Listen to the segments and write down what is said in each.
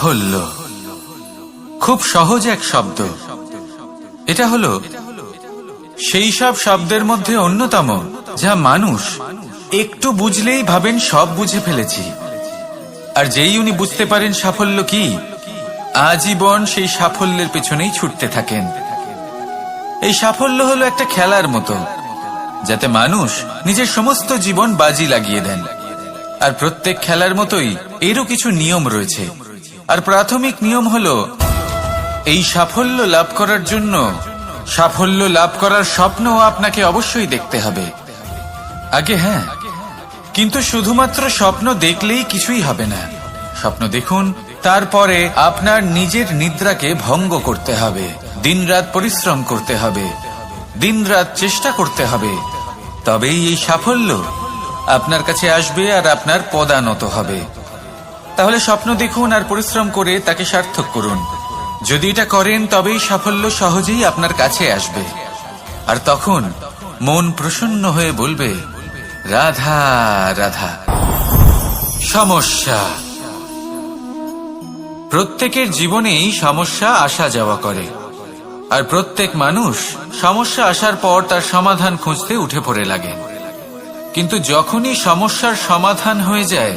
সাফল্য। খুব সহজ এক শব্দ। এটা হলো, সেই সব শব্দের মধ্যে অন্যতম, যা মানুষ একটু বুঝলেই ভাবেন সব বুঝে ফেলেছি। আর যেই উনি বুঝতে পারেন সাফল্য কি, আজীবন সেই সাফল্যের পেছনেই ছুটতে থাকেন। এই সাফল্য হলো একটা খেলার মতো, যাতে মানুষ নিজের সমস্ত জীবন বাজি লাগিয়ে দেন। আর প্রত্যেক খেলার মতোই এরও কিছু নিয়ম রয়েছে। আর প্রাথমিক নিয়ম হলো, এই সাফল্য লাভ করার জন্য, সাফল্য লাভ করার স্বপ্ন আপনাকে অবশ্যই দেখতে হবে। আগে হ্যাঁ কিন্তু শুধুমাত্র স্বপ্ন দেখলেই কিছুই হবে না। স্বপ্ন দেখুন, তারপরে আপনার নিজের নিদ্রাকে ভঙ্গ করতে হবে। দিনরাত পরিশ্রম করতে হবে। দিনরাত চেষ্টা করতে হবে। তবেই এই সাফল্য আপনার কাছে আসবে আর আপনার পদানত হবে। তাহলে স্বপ্ন দেখুন আর পরিশ্রম করে তাকে সার্থক করুন। যদি এটা করেন, তবেই সাফল্য সহজেই আপনার কাছে আসবে। আর তখন মন প্রসন্ন হয়ে বলবে, রাধা রাধা। সমস্যা। প্রত্যেকের জীবনেই সমস্যা আসা যাওয়া করে। আর প্রত্যেক মানুষ সমস্যা আসার পর তার সমাধান খুঁজতে উঠে পড়ে লাগে। কিন্তু যখনই সমস্যার সমাধান হয়ে যায়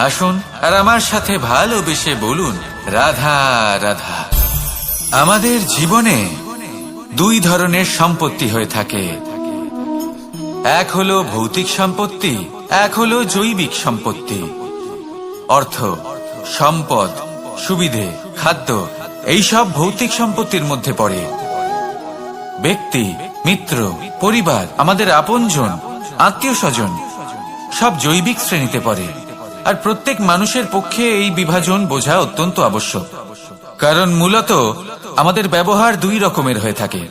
আসুন আর আমার সাথে ভালোবেসে বলুন, রাধা রাধা। আমাদের জীবনে দুই ধরনের সম্পত্তি হয়ে থাকে। এক হলো ভৌতিক সম্পত্তি, এক হলো জৈবিক সম্পত্তি। অর্থ, সম্পদ, সুবিধে, খাদ্য এইসব ভৌতিক সম্পত্তির মধ্যে পড়ে। ব্যক্তি, মিত্র, পরিবার, আমাদের আপনজন আত্মীয় স্বজন সব জৈবিক শ্রেণীতে পড়ে। আর প্রত্যেক মানুষের পক্ষে এই বিভাজন বোঝা অত্যন্ত আবশ্যক। কারণ মূলত আমাদের ব্যবহার দুই রকমের হয়ে থাকে।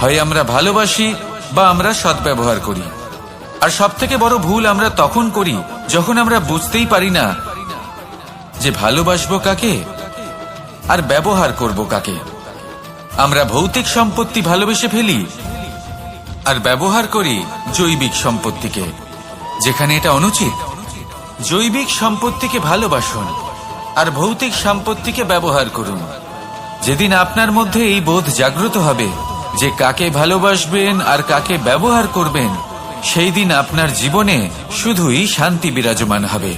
হয় আমরা ভালোবাসি বা আমরা সদ্ব্যবহার করি। আর সব থেকে বড় ভুল আমরা তখন করি যখন আমরা বুঝতেই পারি না যে ভালোবাসবো কাকে আর ব্যবহার করব কাকে। আমরা ভৌতিক সম্পত্তি ভালোবেসে ফেলি আর ব্যবহার করি জৈবিক সম্পত্তিকে, যেখানে এটা অনুচিত। জৈবিক সম্পত্তিকে ভালোবাসুন আর ভৌতিক সম্পত্তিকে ব্যবহার করুন। যেদিন আপনার মধ্যে এই বোধ জাগ্রত হবে যে কাকে ভালোবাসবেন আর কাকে ব্যবহার করবেন, সেই দিন আপনার জীবনে শুধুই শান্তি বিরাজমান হবে।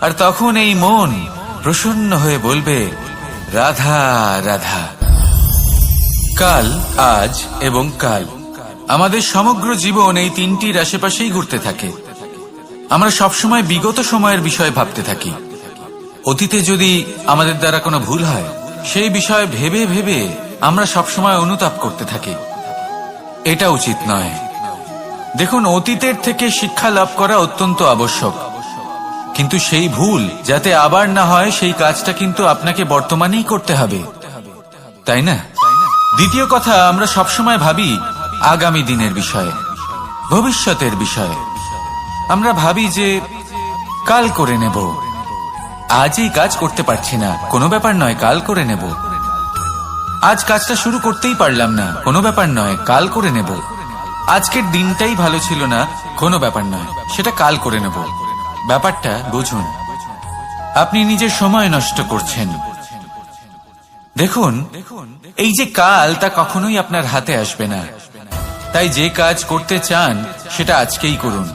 আর তখন এই মন প্রসন্ন হয়ে বলবে, রাধা রাধা। কাল, আজ এবং কাল। আমাদের সমগ্র জীবন এই তিনটির আশেপাশেই ঘুরতে থাকে। আমরা সবসময় বিগত সময়ের বিষয়ে ভাবতে থাকি। অতীতে যদি আমাদের দ্বারা কোনো ভুল হয়, সেই বিষয়ে ভেবে ভেবে আমরা সবসময় অনুতাপ করতে থাকি। এটা উচিত নয়। দেখুন, অতীতের থেকে শিক্ষা লাভ করা অত্যন্ত আবশ্যক। কিন্তু সেই ভুল, যাতে আবার না হয়, সেই কাজটা কিন্তু আপনাকে বর্তমানেই করতে হবে। তাই না? দ্বিতীয় কথা, আমরা সবসময় ভাবি আগামী দিনের বিষয়ে, ভবিষ্যতের বিষয়ে। আমরা ভাবি যে কাল করে নেব। আজ এই কাজ করতে পারছি না। কোনো ব্যাপার নয়, কাল করে নেব। আজ কাজটা শুরু করতেই পারলাম না। কোনো ব্যাপার নয়, কাল করে নেব। আজকের দিনটাই ভালো ছিল না, কোনো ব্যাপার নয়। সেটা কাল করে নেব। ব্যাপারটা বুঝুন। আপনি নিজের সময় নষ্ট করছেন। দেখুন, এই যে কাল তা কখনোই আপনার হাতে আসবে না। তাই যে কাজ করতে চান, সেটা আজকেই করুন।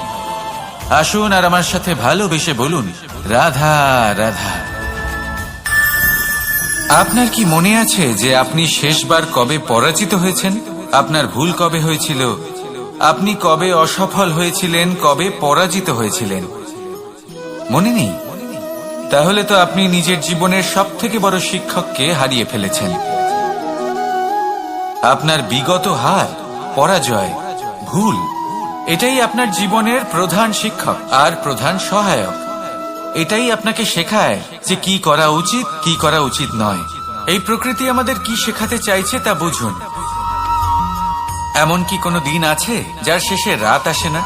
আসুন আর আমার সাথে ভালোবেসে বলুন, রাধা রাধা। আপনার কি মনে আছে যে আপনি শেষবার কবে পরাজিত হয়েছেন? আপনার ভুল কবে হয়েছিল? আপনি কবে অসফল হয়েছিলেন? কবে পরাজিত হয়েছিলেন? মনে নেই? তাহলে তো আপনি নিজের জীবনের সব থেকে বড় শিক্ষককে হারিয়ে ফেলেছেন। আপনার বিগত হার, পরাজয়, ভুল এটাই আপনার জীবনের প্রধান শিক্ষক আর প্রধান সহায়ক। এটাই আপনাকে শেখায় যে কি করা উচিত, কি করা উচিত নয়। এই প্রকৃতি আমাদের কি শেখাতে চাইছে তা বুঝুন। এমন কি কোনো দিন আছে যার শেষে রাত আসে না?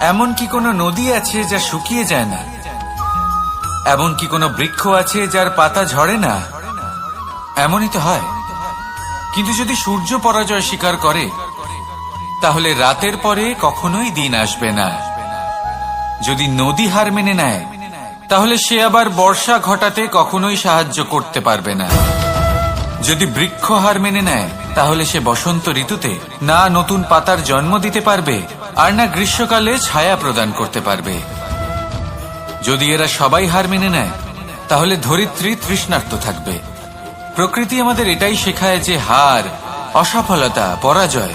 এমন কি কোনো নদী আছে যা শুকিয়ে যায় না? এমন কি কোনো বৃক্ষ আছে যার পাতা ঝরে না? এমনই তো হয়। কিন্তু যদি সূর্য পরাজয় স্বীকার করে তাহলে রাতের পরে কখনোই দিন আসবে না। যদি নদী হার মেনে নেয়, তাহলে সে আবার বর্ষা ঘটাতে কখনোই সাহায্য করতে পারবে না। যদি বৃক্ষ হার মেনে নেয়, তাহলে সে বসন্ত ঋতুতে না নতুন পাতার জন্ম দিতে পারবে, আর না গ্রীষ্মকালে ছায়া প্রদান করতে পারবে। যদি এরা সবাই হার মেনে নেয়, তাহলে ধরিত্রী তৃষ্ণার্ত থাকবে। প্রকৃতি আমাদের এটাই শেখায় যে হার, অসফলতা, পরাজয়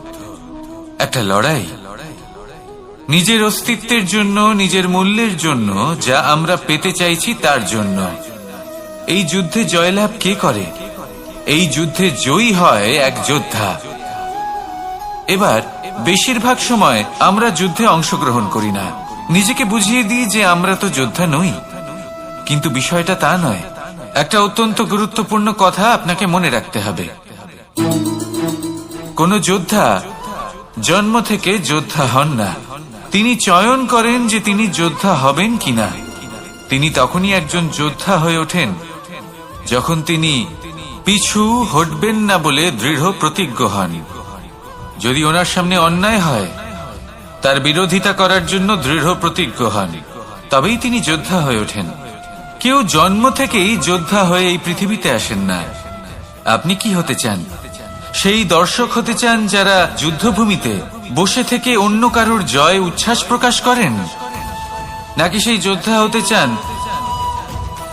একটা লড়াই। নিজের অস্তিত্বের জন্য, নিজের মূল্যের জন্য যা আমরা পেতে চাইছি তার জন্য। এই যুদ্ধে জয়লাভ কে করে? এই যুদ্ধে জয়ী হয় এক যোদ্ধা। এবার, বেশিরভাগ সময় আমরা যুদ্ধে অংশগ্রহণ করি না। নিজেকে বুঝিয়ে দিই যে আমরা তো যোদ্ধা নই। কিন্তু বিষয়টা তা নয়। একটা অত্যন্ত গুরুত্বপূর্ণ কথা আপনাকে মনে রাখতে হবে। কোন যোদ্ধা জন্ম থেকে যোদ্ধা হন না। তিনি চয়ন করেন যে তিনি যোদ্ধা হবেন কিনা। তিনি তখনই একজন যোদ্ধা হয়ে ওঠেন, যখন তিনি পিছু হটবেন না বলে দৃঢ় প্রতিজ্ঞ হন। যদি ওনার সামনে অন্যায় হয়, তার বিরোধিতা করার জন্য দৃঢ় প্রতিজ্ঞ হন। তবেই তিনি যোদ্ধা হয়ে ওঠেন। কেউ জন্ম থেকেই যোদ্ধা হয়ে এই পৃথিবীতে আসেন না। আপনি কি হতে চান? সেই দর্শক হতে চান যারা যুদ্ধভূমিতে বসে থেকে অন্য কারোর জয় উচ্ছ্বাস প্রকাশ করেন? নাকি সেই যোদ্ধা হতে চান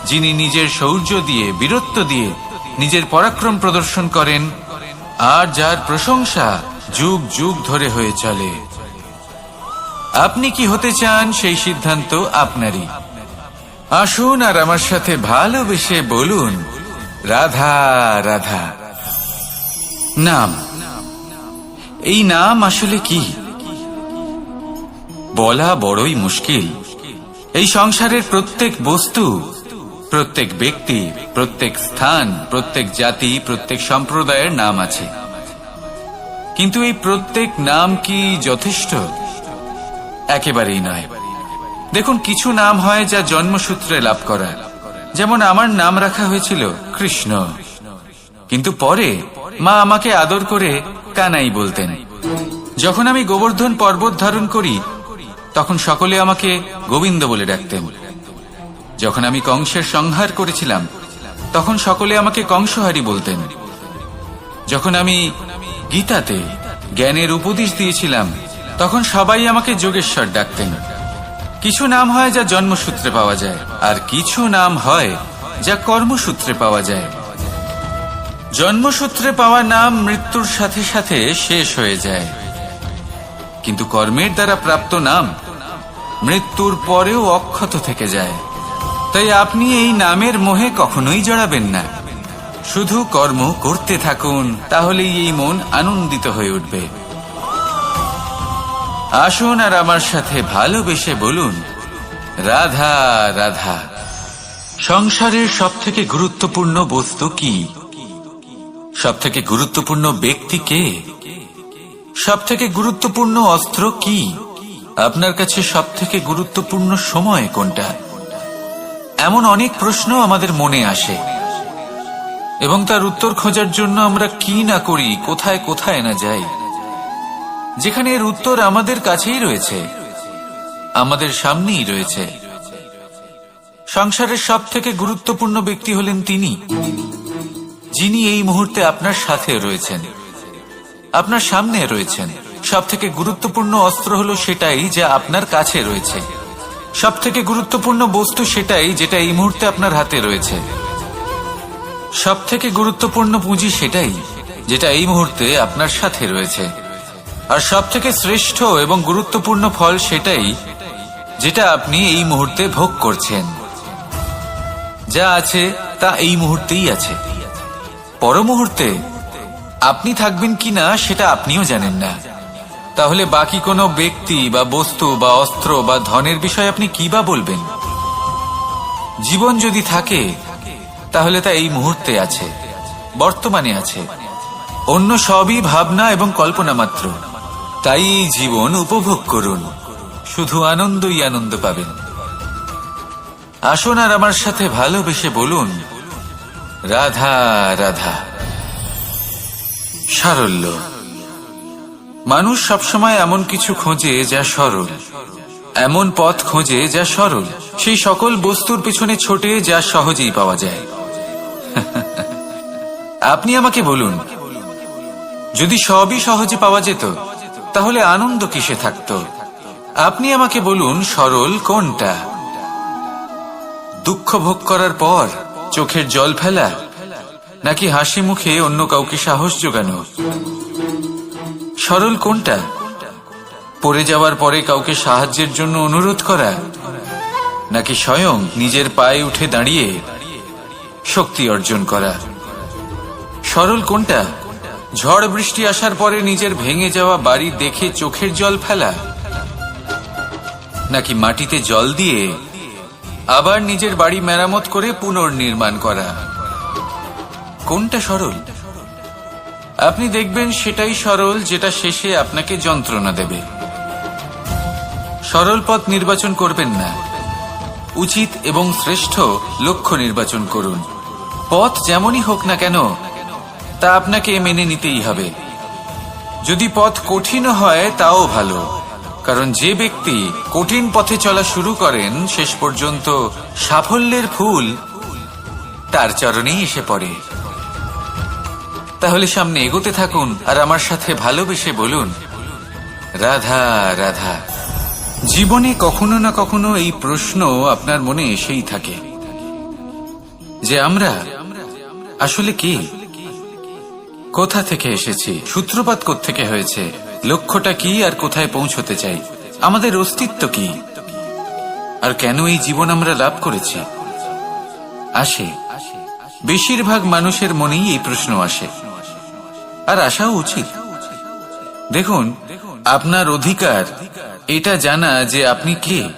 যিনি নিজের শৌর্য দিয়ে, বীরত্ব দিয়ে নিজের পরাক্রম প্রদর্শন করেন? আর যার প্রশংসা যুগ যুগ ধরে হয়ে চলে। আপনি কি হতে চান? সেই সিদ্ধান্ত আপনারই। আসুন আর আমার সাথে ভালোবেসে বলুন, রাধা রাধা। নাম। এই নাম আসলে কি? বলা বড়ই মুশকিল। এই সংসারের প্রত্যেক বস্তু, প্রত্যেক ব্যক্তি, প্রত্যেক স্থান, প্রত্যেক জাতি, প্রত্যেক সম্প্রদায়ের নাম আছে। কিন্তু এই প্রত্যেক নাম কি যথেষ্ট? একেবারেই নয়। দেখুন, কিছু নাম হয় যা জন্মসূত্রে লাভ করা। যেমন আমার নাম রাখা হয়েছিল কৃষ্ণ। কিন্তু পরে মা আমাকে আদর করে কানাই বলতেন। যখন আমি গোবর্ধন পর্বত ধারণ করি, তখন সকলে আমাকে গোবিন্দ বলে ডাকতেন। যখন আমি কংসের সংহার করেছিলাম, তখন সকলে আমাকে কংসহারি বলতেন। যখন আমি গীতাতে জ্ঞানের উপদেশ দিয়েছিলাম, তখন সবাই আমাকে যোগেশ্বর ডাকতেন। কিছু নাম হয় যা জন্মসূত্রে পাওয়া যায়, আর কিছু নাম হয় যা কর্মসূত্রে পাওয়া যায়। জন্মসূত্রে পাওয়া নাম মৃত্যুর সাথে সাথে শেষ হয়ে যায়। কিন্তু কর্মের দ্বারা প্রাপ্ত নাম মৃত্যুর পরেও অক্ষত থেকে যায়। তাই আপনি এই নামের মোহে কখনোই জড়াবেন না। শুধু কর্ম করতে থাকুন, তাহলেই এই মন আনন্দিত হয়ে উঠবে। আসুন আর আমার সাথে ভালোবেসে বলুন, রাধা রাধা। সংসারের সবথেকে গুরুত্বপূর্ণ বস্তু কি? সব থেকে গুরুত্বপূর্ণ ব্যক্তি কে? সব থেকে গুরুত্বপূর্ণ অস্ত্র কি? আপনার কাছে সব থেকে গুরুত্বপূর্ণ সময় কোনটা? এমন অনেক প্রশ্ন আমাদের মনে আসে। এবং তার উত্তর খোঁজার জন্য আমরা কি না করি, কোথায় কোথায় না যাই। যেখানে এর উত্তর আমাদের কাছেই রয়েছে, আমাদের সামনেই রয়েছে। সংসারের সব থেকে গুরুত্বপূর্ণ ব্যক্তি হলেন তিনি। যিনি এই মুহূর্তে আপনার সাথে রয়েছেন। আপনার সামনে রয়েছেন। সব থেকে গুরুত্বপূর্ণ অস্ত্র হলো সেটাই যা আপনার কাছে রয়েছে। সব থেকে গুরুত্বপূর্ণ বস্তু সেটাই যেটা এই মুহূর্তে আপনার হাতে রয়েছে। সব থেকে গুরুত্বপূর্ণ পুঁজি সেটাই যেটা এই মুহূর্তে আপনার সাথে রয়েছে। আর সব থেকে শ্রেষ্ঠ এবং গুরুত্বপূর্ণ ফল সেটাই যেটা আপনি এই মুহূর্তে ভোগ করছেন। যা আছে তা এই মুহূর্তেই আছে। পর মুহূর্তে আপনি থাকবেন কিনা সেটা আপনিও জানেন না। তাহলে বাকি কোনো ব্যক্তি বা বস্তু বা অস্ত্র বা ধনের বিষয়ে আপনি কি বা বলবেন? জীবন যদি থাকে, তাহলে তা এই মুহূর্তে আছে, বর্তমানে আছে। অন্য সবই ভাবনা এবং কল্পনা মাত্র। তাই এই জীবন উপভোগ করুন। শুধু আনন্দই আনন্দ পাবেন। আসুন আর আমার সাথে ভালোবেসে বলুন রাধা রাধা। সারল্য। মানুষ সবসময় এমন কিছু খোঁজে যা সরল। এমন পথ খোঁজে যা সরল। সেই সকল বস্তুর পিছনে ছোটে যা সহজেই পাওয়া যায়। আপনি আমাকে বলুন, যদি সবই সহজে পাওয়া যেত, তাহলে আনন্দ কিসে থাকতো? আপনি আমাকে বলুন, সরল কোনটা? দুঃখ ভোগ করার পর চোখের জল ফেলা, নাকি হাসি মুখে অন্য কাউকে সাহস যোগানো সরল কোনটা? পড়ে যাওয়ার পরে কাউকে সাহায্যের জন্য অনুরোধ করা, নাকি স্বয়ং নিজের পায়ে উঠে দাঁড়িয়ে শক্তি অর্জন করা? সরল কোনটা? ঝড় বৃষ্টি আসার পরে নিজের ভেঙে যাওয়া বাড়ি দেখে চোখের জল ফেলা, নাকি মাটিতে জল দিয়ে আবার নিজের বাড়ি মেরামত করে পুনর্নির্মাণ করা। কোনটা সরল? আপনি দেখবেন সেটাই সরল যেটা শেষে আপনাকে যন্ত্রণা দেবে। সরল পথ নির্বাচন করবেন না। উচিত এবং শ্রেষ্ঠ লক্ষ্য নির্বাচন করুন। পথ যেমনই হোক না কেন, তা আপনাকে মেনে নিতেই হবে। যদি পথ কঠিন হয়, তাও ভালো। কারণ যে ব্যক্তি কঠিন পথে চলা শুরু করেন, শেষ পর্যন্ত সাফল্যের ফুল তার চরণেই এসে পড়ে। তাহলে সামনে এগোতে থাকুন আর আমার সাথে ভালোবেসে বলুন, রাধা রাধা, জীবনে কখনো না কখনো এই প্রশ্ন আপনার মনে এসেই থাকে, যে আমরা আসলে কি? কোথা থেকে এসেছি? সূত্রপাত থেকে হয়েছে? লক্ষ্যটা কি আর কোথায় পৌঁছতে চাই? আমাদের অস্তিত্ব কি? আর কেন এই জীবন আমরা লাভ করেছি? আসে। বেশিরভাগ মানুষের মনেই এই প্রশ্ন আসে। আর আসাও উচিত। দেখুন, আপনার অধিকার, এটা জানা যে আপনি কে।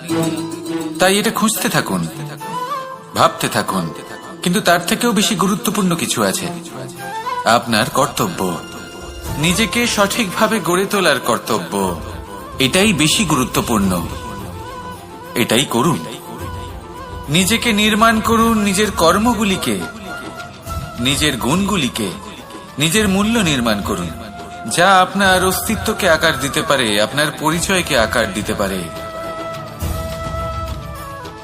তাই এটা খুঁজতে থাকুন, ভাবতে থাকুন। কিন্তু তার থেকেও বেশি গুরুত্বপূর্ণ কিছু আছে। আপনার কর্তব্য। নিজেকে সঠিকভাবে গড়ে তোলার কর্তব্য। এটাই বেশি গুরুত্বপূর্ণ। এটাই করুন। নিজেকে নির্মাণ করুন নিজের কর্মগুলিকে, নিজের গুণগুলিকে, নিজের মূল্য নির্মাণ করুন। যা আপনার অস্তিত্বকে আকার দিতে পারে, আপনার পরিচয়কে আকার দিতে পারে।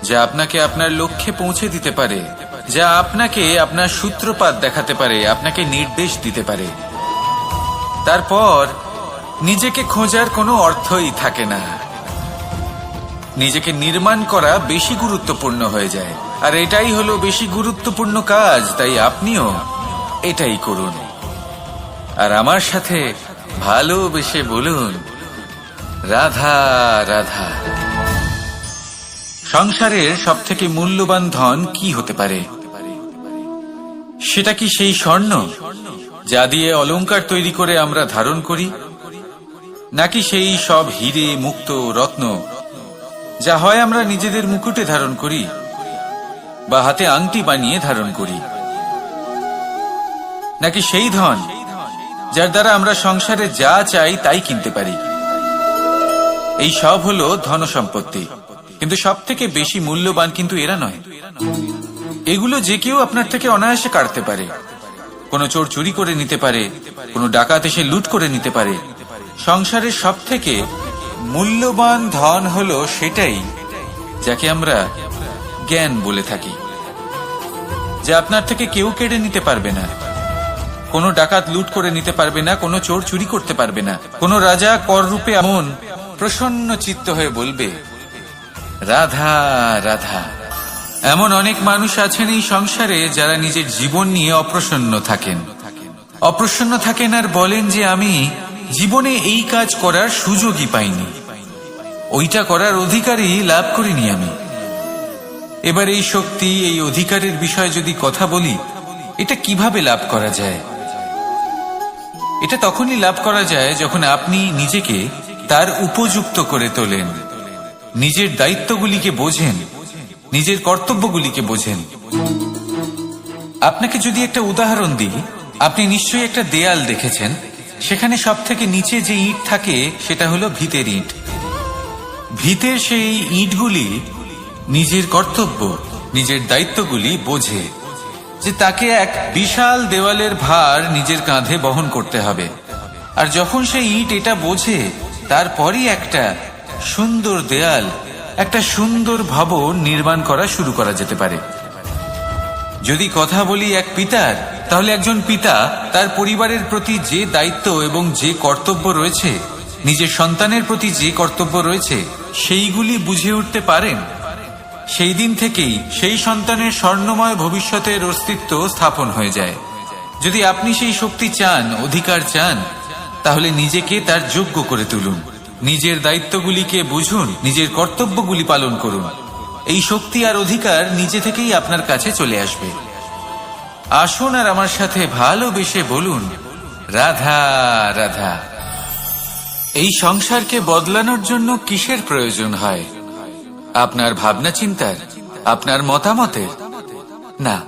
যা আপনাকে আপনার লক্ষ্যে পৌঁছে দিতে পারে, যা আপনাকে আপনার সূত্রপাত দেখাতে পারে, আপনাকে নির্দেশ দিতে পারে। তারপর নিজেকে খোঁজার কোনো অর্থই থাকে না। নিজেকে নির্মাণ করা বেশি গুরুত্বপূর্ণ হয়ে যায়। আর এটাই হলো বেশি গুরুত্বপূর্ণ কাজ, তাই আপনিও এটাই করুন। আর আমার সাথে ভালোবেসে বলুন, রাধা রাধা। সংসারের সব থেকে মূল্যবান ধন কি হতে পারে? সেটা কি সেই স্বর্ণ? যা দিয়ে অলংকার তৈরি করে আমরা ধারণ করি, নাকি সেই সব হিরে মুক্ত রত্ন যা হয় আমরা নিজেদের মুকুটে ধারণ করি বা হাতে আংটি বানিয়ে ধারণ করি? নাকি সেই ধন যার দ্বারা আমরা সংসারে যা চাই তাই কিনতে পারি? এই সব হলো ধন সম্পত্তি কিন্তু সব থেকে বেশি মূল্যবান কিন্তু এরা নয়। এগুলো যে কেউ আপনার থেকে অনায়াসে কাটতে পারে। কোনো চোর চুরি করে নিতে পারে, কোনো ডাকাত এসে লুট করে নিতে পারে। সংসারের সব থেকে মূল্যবান ধন হলো সেটাই যাকে আমরা জ্ঞান বলে থাকি, যে আপনার থেকে কেউ কেড়ে নিতে পারবে না। কোনো ডাকাত লুট করে নিতে পারবে না, কোনো চোর চুরি করতে পারবে না। কোনো রাজা কর রূপে এমন প্রসন্ন চিত্ত হয়ে বলবে, রাধা রাধা। এমন অনেক মানুষ আছেন এই সংসারে যারা নিজের জীবন নিয়ে অপ্রসন্ন থাকেন। অপ্রসন্ন থাকেন আর বলেন যে আমি জীবনে এই কাজ করার সুযোগই পাইনি। ওইটা করার অধিকারই লাভ করিনি আমি। এবার এই শক্তি, এই অধিকারের বিষয়ে যদি কথা বলি, এটা কীভাবে লাভ করা যায়? এটা তখনই লাভ করা যায় যখন আপনি নিজেকে তার উপযুক্ত করে তোলেন। নিজের দায়িত্বগুলিকে বোঝেন। নিজের কর্তব্যগুলিকে বোঝেন। আপনাকে যদি একটা উদাহরণ দিই, আপনি নিশ্চয়ই একটা দেয়াল দেখেছেন। সেখানে সব থেকে নিচে যে ইট থাকে, সেটা হলো ভিতের ইট। ভিতের সেই ইটগুলি নিজের কর্তব্য, নিজের দায়িত্বগুলি বোঝে যে তাকে এক বিশাল দেওয়ালের ভার নিজের কাঁধে বহন করতে হবে। আর যখন সেই ইট এটা বোঝে, তারপরই একটা সুন্দর দেয়াল একটা সুন্দর ভবন নির্মাণ করা শুরু করা যেতে পারে। যদি কথা বলি এক পিতার, তাহলে একজন পিতা তার পরিবারের প্রতি যে দায়িত্ব এবং যে কর্তব্য রয়েছে, নিজের সন্তানের প্রতি যে কর্তব্য রয়েছে, সেইগুলি বুঝে উঠতে পারেন। সেই দিন থেকেই সেই সন্তানের স্বর্ণময় ভবিষ্যতের অস্তিত্ব স্থাপন হয়ে যায়। যদি আপনি সেই শক্তি চান, অধিকার চান, তাহলে নিজেকে তার যোগ্য করে তুলুন। নিজের দায়িত্বগুলিকে বুঝুন, নিজের কর্তব্যগুলি পালন করুন। এই শক্তি আর অধিকার নিজে থেকেই আপনার কাছে চলে আসবে। আসুন আর আমার সাথে ভালোবেসে বলুন, রাধা রাধা। এই সংসারকে বদলানোর জন্য কিসের প্রয়োজন হয়? আপনার ভাবনা চিন্তার, আপনার মতামতের? না।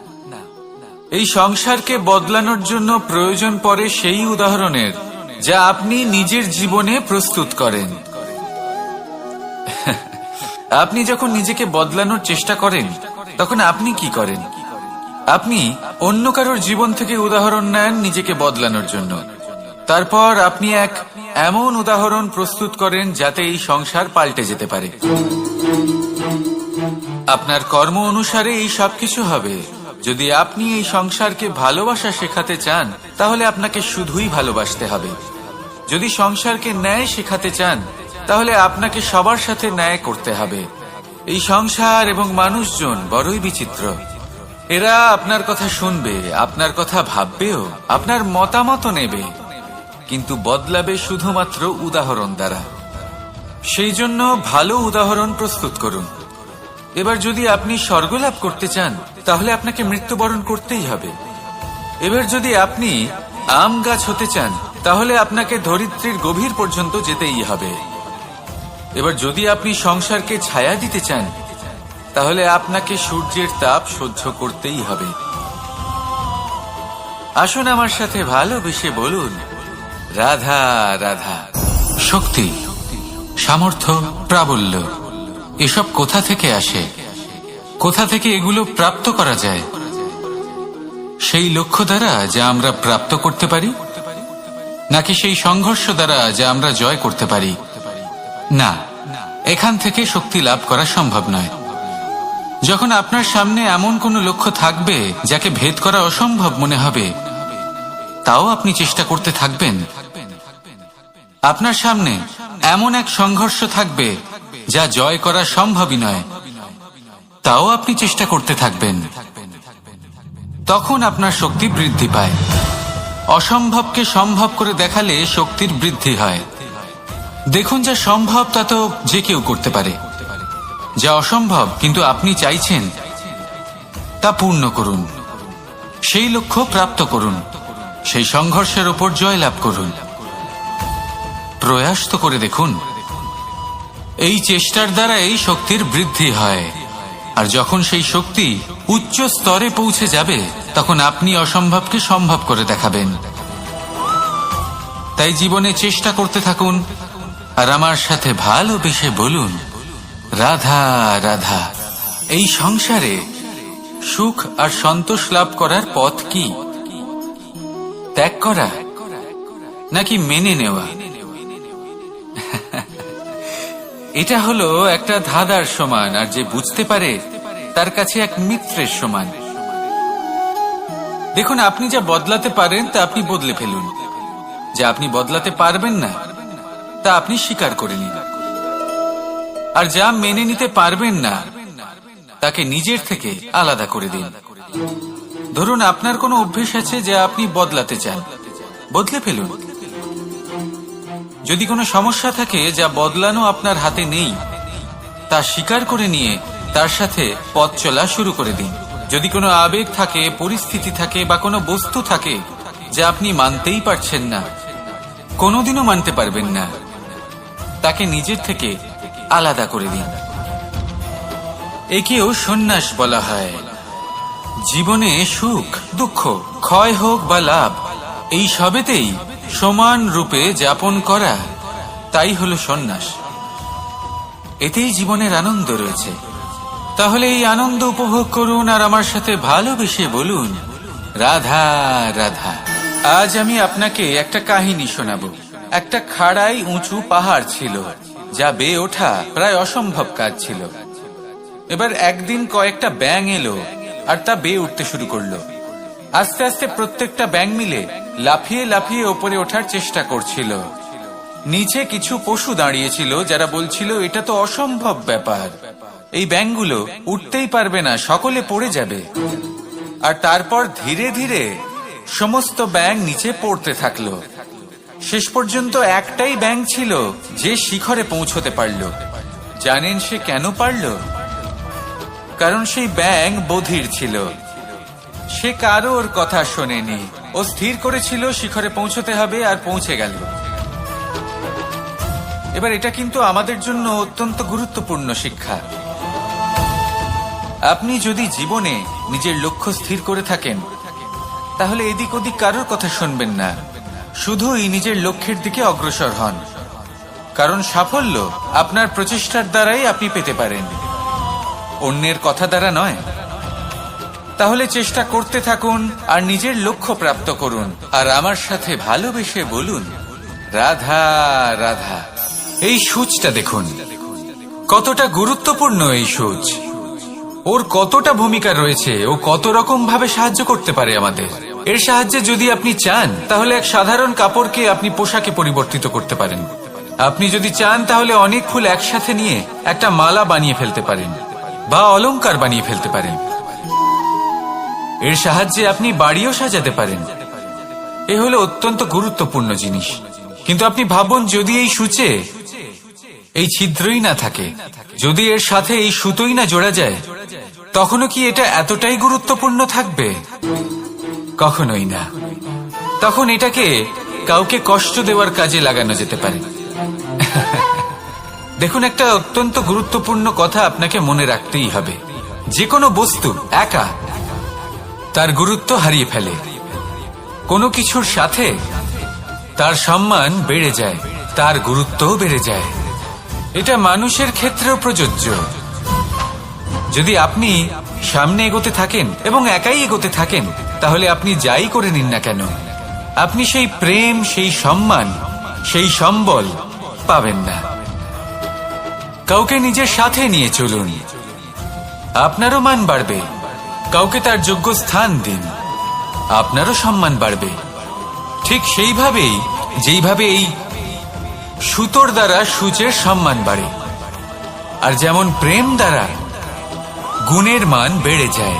এই সংসারকে বদলানোর জন্য প্রয়োজন পড়ে সেই উদাহরণের। যা আপনি নিজের জীবনে প্রস্তুত করেন। আপনি যখন নিজেকে বদলানোর চেষ্টা করেন, তখন আপনি কি করেন? আপনি অন্য কারোর জীবন থেকে উদাহরণ নেন নিজেকে বদলানোর জন্য। তারপর আপনি এক এমন উদাহরণ প্রস্তুত করেন যাতে এই সংসার পাল্টে যেতে পারে। আপনার কর্ম অনুসারে এই সবকিছু হবে। যদি আপনি এই সংসারকে ভালোবাসা শেখাতে চান, তাহলে আপনাকে শুধুই ভালোবাসতে হবে। যদি সংসারকে ন্যায় শেখাতে চান, তাহলে আপনাকে সবার সাথে ন্যায় করতে হবে। এই সংসার এবং মানুষজন বড়ই বিচিত্র। এরা আপনার কথা শুনবে, আপনার কথা ভাববেও, আপনার মতামত নেবে। কিন্তু বদলাবে শুধুমাত্র উদাহরণ দ্বারা। সেই জন্য ভালো উদাহরণ প্রস্তুত করুন। এবার যদি আপনি স্বর্গলাভ করতে চান, তাহলে আপনাকে মৃত্যুবরণ করতেই হবে। এবার যদি আপনি আম গাছ হতে চান, তাহলে আপনাকে ধরিত্রীর গভীর পর্যন্ত যেতেই হবে। এবার যদি আপনি সংসারকে ছায়া দিতে চান, তাহলে আপনাকে সূর্যের তাপ সহ্য করতেই হবে। আসুন আমার সাথে ভালোবেসে বলুন, রাধা রাধা। শক্তি, সামর্থ্য, প্রাবল্য। এসব কোথা থেকে আসে? কোথা থেকে এগুলো প্রাপ্ত করা যায়? সেই লক্ষ্য দ্বারা যা আমরা প্রাপ্ত করতে পারি? নাকি সেই সংঘর্ষ দ্বারা যা আমরা জয় করতে পারি? না, এখান থেকে শক্তি লাভ করা সম্ভব নয়। যখন আপনার সামনে এমন কোনো লক্ষ্য থাকবে যাকে ভেদ করা অসম্ভব মনে হবে, তাও আপনি চেষ্টা করতে থাকবেন। আপনার সামনে এমন এক সংঘর্ষ থাকবে যা জয় করা সম্ভবই নয়, তাও আপনি চেষ্টা করতে থাকবেন। তখন আপনার শক্তি বৃদ্ধি পায়। অসম্ভবকে সম্ভব করে দেখালে শক্তির বৃদ্ধি হয়। দেখুন যা সম্ভব তা তো যে কেউ করতে পারে। যা অসম্ভব কিন্তু আপনি চাইছেন, তা পূর্ণ করুন। সেই লক্ষ্য প্রাপ্ত করুন। সেই সংঘর্ষের ওপর জয়লাভ করুন। প্রয়াস তো করে দেখুন। এই চেষ্টার দ্বারা এই শক্তির বৃদ্ধি হয়। আর যখন সেই শক্তি উচ্চ স্তরে পৌঁছে যাবে, তখন আপনি অসম্ভবকে সম্ভব করে দেখাবেন। তাই জীবনে চেষ্টা করতে থাকুন, আর আমার সাথে ভালোবেসে বলুন, রাধা রাধা, এই সংসারে সুখ আর সন্তোষ লাভ করার পথ কি? ত্যাগ করা নাকি মেনে নেওয়া? এটা হলো একটা ধাঁধার সমান, আর যে বুঝতে পারে তার কাছে এক মিত্রের সমান। দেখুন, আপনি যা বদলাতে পারেন, তা আপনি বদলে ফেলুন। যা আপনি বদলাতে পারবেন না, তা আপনি স্বীকার করে নিন। আর যা মেনে নিতে পারবেন না, তাকে নিজের থেকে আলাদা করে দিন। ধরুন, আপনার কোনো অভ্যেস আছে যা আপনি বদলাতে চান। বদলে ফেলুন। যদি কোনো সমস্যা থাকে যা বদলানো আপনার হাতে নেই, তা স্বীকার করে নিয়ে তার সাথে পথ চলা শুরু করে দিন। যদি কোনো আবেগ থাকে, পরিস্থিতি থাকে বা কোনো বস্তু থাকে যা আপনি মানতেই পারছেন না, কোনোদিনও মানতে পারবেন না, তাকে নিজের থেকে আলাদা করে দিন। একেও সন্ন্যাস বলা হয়। জীবনে সুখ, দুঃখ, ক্ষয় হোক বা লাভ, এই সবেতেই সমান রূপে যাপন করা, তাই হলো সন্ন্যাস। এতেই জীবনের আনন্দ রয়েছে। তাহলে এই আনন্দ উপভোগ করুন আর আমার সাথে ভালোবেসে বলুন, রাধা রাধা। আজ আমি আপনাকে একটা কাহিনী শোনাবো। একটা খাড়াই উঁচু পাহাড় ছিল, যা বেয়ে ওঠা প্রায় অসম্ভব কাজ ছিল। এবার একদিন কয়েকটা ব্যাং এলো আর তা বেয়ে উঠতে শুরু করল। আস্তে আস্তে প্রত্যেকটা ব্যাং মিলে লাফিয়ে লাফিয়ে ওপরে ওঠার চেষ্টা করছিল। নিচে কিছু পশু দাঁড়িয়েছিল যারা বলছিল, এটা তো অসম্ভব ব্যাপার। এই ব্যাংগুলো উঠতেই পারবে না, সকলে পড়ে যাবে। আর তারপর ধীরে ধীরে সমস্ত ব্যাং নিচে পড়তে থাকল। শেষ পর্যন্ত একটাই ব্যাং ছিল যে শিখরে পৌঁছতে পারল। জানেন সে কেন পারল? কারণ সেই ব্যাং বধির ছিল। সে কারোর কথা শোনেনি। ও স্থির করেছিল, শিখরে পৌঁছতে হবে আর পৌঁছে গেল। এবার এটা কিন্তু আমাদের জন্য অত্যন্ত গুরুত্বপূর্ণ শিক্ষা। আপনি যদি জীবনে নিজের লক্ষ্য স্থির করে থাকেন, তাহলে এদিক ওদিক কারোর কথা শুনবেন না। শুধুই নিজের লক্ষ্যের দিকে অগ্রসর হন। কারণ সাফল্য আপনার প্রচেষ্টার দ্বারাই আপনি পেতে পারেন। অন্যের কথা দ্বারা নয় তাহলে চেষ্টা করতে থাকুন আর নিজের লক্ষ্য প্রাপ্ত করুন। আর আমার সাথে ভালোবেসে বলুন, রাধা রাধা, এই সূচটা দেখুন। কতটা গুরুত্বপূর্ণ এই সূচ। ওর কতটা ভূমিকা রয়েছে, ও কত রকম ভাবে সাহায্য করতে পারে আমাদের। এর সাহায্যে যদি আপনি চান, তাহলে এক সাধারণ কাপড়কে আপনি পোশাকে পরিবর্তিত করতে পারেন। আপনি যদি চান, তাহলে অনেক ফুল একসাথে নিয়ে একটা মালা বানিয়ে ফেলতে পারেন, বা অলংকার বানিয়ে ফেলতে পারেন। এর সাহায্যে আপনি বাড়িও সাজাতে পারেন। এ হলো অত্যন্ত গুরুত্বপূর্ণ জিনিস। কিন্তু আপনি ভাবুন, যদি এই সূচে, এই ছিদ্রই না থাকে, যদি এর সাথে এই সুতোই না জোড়া যায়, তখনও কি এটা এতটাই গুরুত্বপূর্ণ থাকবে? কখনোই না। তখন এটাকে কাউকে কষ্ট দেওয়ার কাজে লাগানো যেতে পারে। দেখুন, একটা অত্যন্ত গুরুত্বপূর্ণ কথা আপনাকে মনে রাখতেই হবে। যে কোনো বস্তু, একা তার গুরুত্ব হারিয়ে ফেলে। কোনো কিছুর সাথে তার সম্মান বেড়ে যায়, তার গুরুত্বও বেড়ে যায়। এটা মানুষের ক্ষেত্রেও প্রযোজ্য। যদি আপনি সামনে এগোতে থাকেন এবং একাই এগোতে থাকেন, তাহলে আপনি যাই করে নিন না কেন, আপনি সেই প্রেম, সেই সম্মান, সেই সম্বল পাবেন না। কাউকে নিজের সাথে নিয়ে চলুন। আপনারও মান বাড়বে। কাউকে তার যোগ্য স্থান দিন। আপনারও সম্মান বাড়বে। ঠিক সেইভাবেই, যেইভাবে এই সুতোর দ্বারা সূচের সম্মান বাড়ে, আর যেমন প্রেম দ্বারা গুণের মান বেড়ে যায়।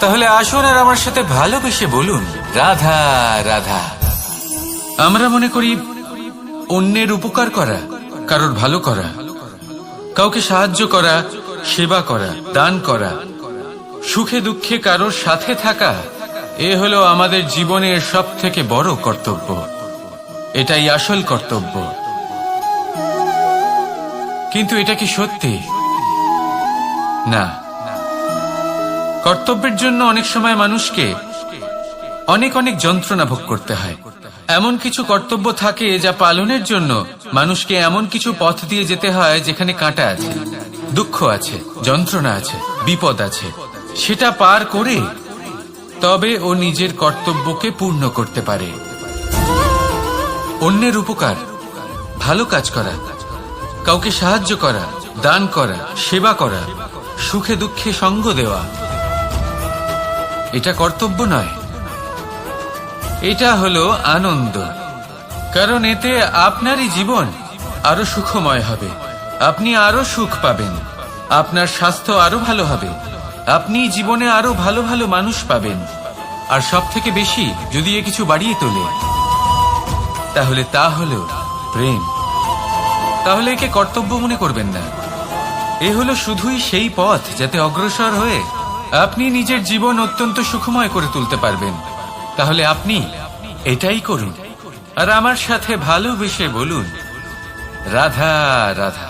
তাহলে আসুন আর আমার সাথে ভালোবেসে বলুন, রাধা রাধা। আমরা মনে করি অন্যের উপকার করা, কারোর ভালো করা, কাউকে সাহায্য করা, সেবা করা, দান করা সুখে দুঃখে কারোর সাথে থাকা, এ হলো আমাদের জীবনের সব থেকে বড় কর্তব্য। এটাই আসল কর্তব্য। কিন্তু এটা কি সত্যি? না। কর্তব্যের জন্য অনেক সময় মানুষকে অনেক অনেক যন্ত্রণা ভোগ করতে হয়। এমন কিছু কর্তব্য থাকে যা পালনের জন্য মানুষকে এমন কিছু পথ দিয়ে যেতে হয় যেখানে কাঁটা আছে, দুঃখ আছে, যন্ত্রণা আছে, বিপদ আছে। সেটা পার করে তবে ও নিজের কর্তব্যকে পূর্ণ করতে পারে। অন্যের উপকার, ভালো কাজ করা, কাউকে সাহায্য করা, দান করা, সেবা করা, সুখে দুঃখে সঙ্গ দেওয়া, এটা কর্তব্য নয়। এটা হলো আনন্দ, কারণ এতে আপনারই জীবন আরও সুখময় হবে, আপনি আরও সুখ পাবেন, আপনার স্বাস্থ্য আরও ভালো হবে। আপনি জীবনে আরও ভালো ভালো মানুষ পাবেন। আর সব থেকে বেশি যদি এ কিছু বাড়িয়ে তোলে, তাহলে তা হলো প্রেম। তাহলে একে কর্তব্য মনে করবেন না। এ হলো শুধুই সেই পথ যাতে অগ্রসর হয়ে আপনি নিজের জীবন অত্যন্ত সুখময় করে তুলতে পারবেন। তাহলে আপনি এটাই করুন। আর আমার সাথে ভালোবেসে বলুন, রাধা রাধা।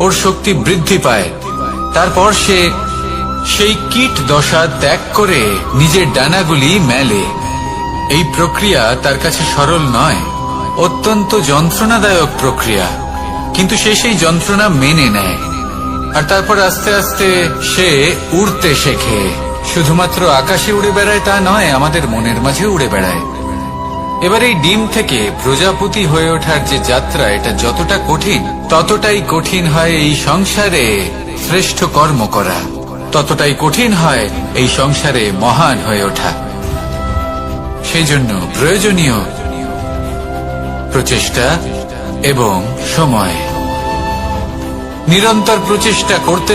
ওর শক্তি বৃদ্ধি পায়। তারপর সে সেই কীট দশা ত্যাগ করে নিজের ডানাগুলি মেলে। এই প্রক্রিয়া তার কাছে সরল নয়, অত্যন্ত যন্ত্রণাদায়ক প্রক্রিয়া। কিন্তু সে সেই যন্ত্রণা মেনে নেয়। আর তারপর আস্তে আস্তে সে উড়তে শেখে। শুধুমাত্র আকাশে উড়ে বেড়ায় তা নয়, আমাদের মনের মাঝে উড়ে বেড়ায়। এবার এই ডিম থেকে প্রজাপতি হয়ে ওঠার যে যাত্রা, এটা যতটা কঠিন, ততটাই কঠিন হয় এই সংসারে শ্রেষ্ঠ কর্ম করা। ততটাই কঠিন হয় এই সংসারে মহান হয়ে ওঠা। সেই জন্য প্রয়োজনীয় প্রচেষ্টা এবং সময়। নিরন্তর প্রচেষ্টা করতে